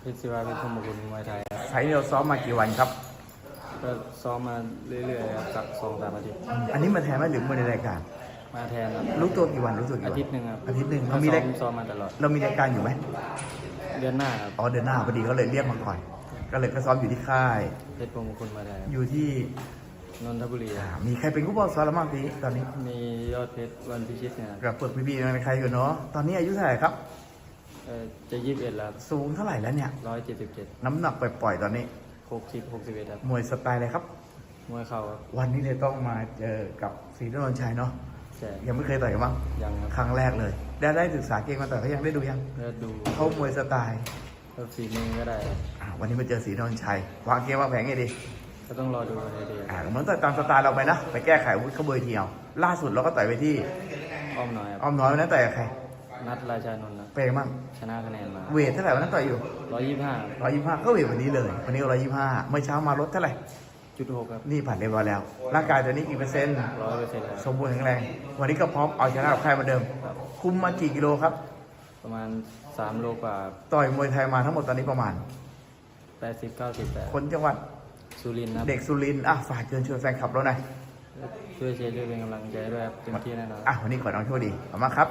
เพชรศิวาเพชรพมกุลมวยไทยครับไฟล์นี้เราซ้อมมากี่วันครับ ก็ซ้อมมาเรื่อยๆครับสักสองสามอาทิตย์ อันนี้มาแทนไหมหรือมาในรายการ มาแทนครับ รู้ตัวกี่วันรู้ตัวกี่อาวันทิตย์หนึ่งครับอาทิตย์หนึ่งก็เรามีซ้ราอยมซ้อมมาตลอด เรามีรายการอยู่ไหมเดือนหน้าครับอ๋อเดือนหน้าพอดีเขาเลยเรียกมาก่อน ก็เลยก็ซ้อมอยู่ที่ค่าย เพชรพมกุลมวยไทยครับอยู่ที่นนทบุรีคอ่ารับมีใครเป็นผู้บอลซ้อมแล้วบ้างทีตอนนี้มียอดเพชรวันพิชิตเนี่ยครับกับเปิดพี่ๆในใครอยู่เนาะ ตอนนี้อายุเท่าไหร่ครับ เอ่อจะยี่สิบเอ็ดแล้วสูงเท่าไหร่แล้วเนี่ย ร้อยเจ็ดสิบเจ็ดน้ำหนักปล่อยๆตอนนี้ หกสิบหกสิบเอ็ดครับมวยสไตล์อะไรครับ มวยเข่าครับวันนี้เลยต้องมาเจอกับศรีนนท์ชัยเนาะ แต่ยังไม่เคยต่อยกันมั้งยังครับครั้งแรกเลย ได้ได้ศึกษาเกมมาต่อยเขายังได้ดูยังเลือดูเขามวยสไตล์ก็ฝีมือก็ได้ครับอ่าวันนี้มาเจอศรีนนท์ชัย วางเกมวางแผนไงดีก็ต้องรอดูในเดือนอ่าเหมือนต่อยตามสไตล์เราไปนะ ไปแก้ไขอาวุ้เขาเบอร์เทียว ล่าสุดเราก็ต่อยไปที่อ้อมน้อยครับอ้อมน้อยวันนั้นต่อยกับใคร นัดราชานนท์นะเป็นไงบ้างชนะคะแนนมาเวทเท่าไหร่วันนั้นต่อยอยู่ร้อยยี่สิบห้าร้อยยี่ห้าก็เวทวันนี้เลย วันนี้ร้อยยี่ห้าเมื่อเช้ามาลดเท่าไหร่จุดหกครับนี่ผ่านเรียบร้อยแล้ว ร่างกายตัวนี้กี่เปอร์เซ็นต์ร้อยเปอร์เซ็นต์ครับสมบูรณ์แข็งแรง วันนี้ก็พร้อมเอาชนะกับใครเหมาเดิมครับคุมมากี่กิโลครับ ประมาณสามโลกว่าต่อยมวยไทยมาทั้งหมดตอนนี้ประมาณแปดสิบเก้าสิบแปดคนจังหวัดสุรินทร์ครับเด็กสุรินทร์อะฝากเชิญชวนแฟนคลับเราหน่อยช่วยเชียร์ช่วยเป็นกำลังใจด้วยครับเต็มที่แน่นอนอะวันนี้ขอน้องโชคดีขอบคุณมากครับ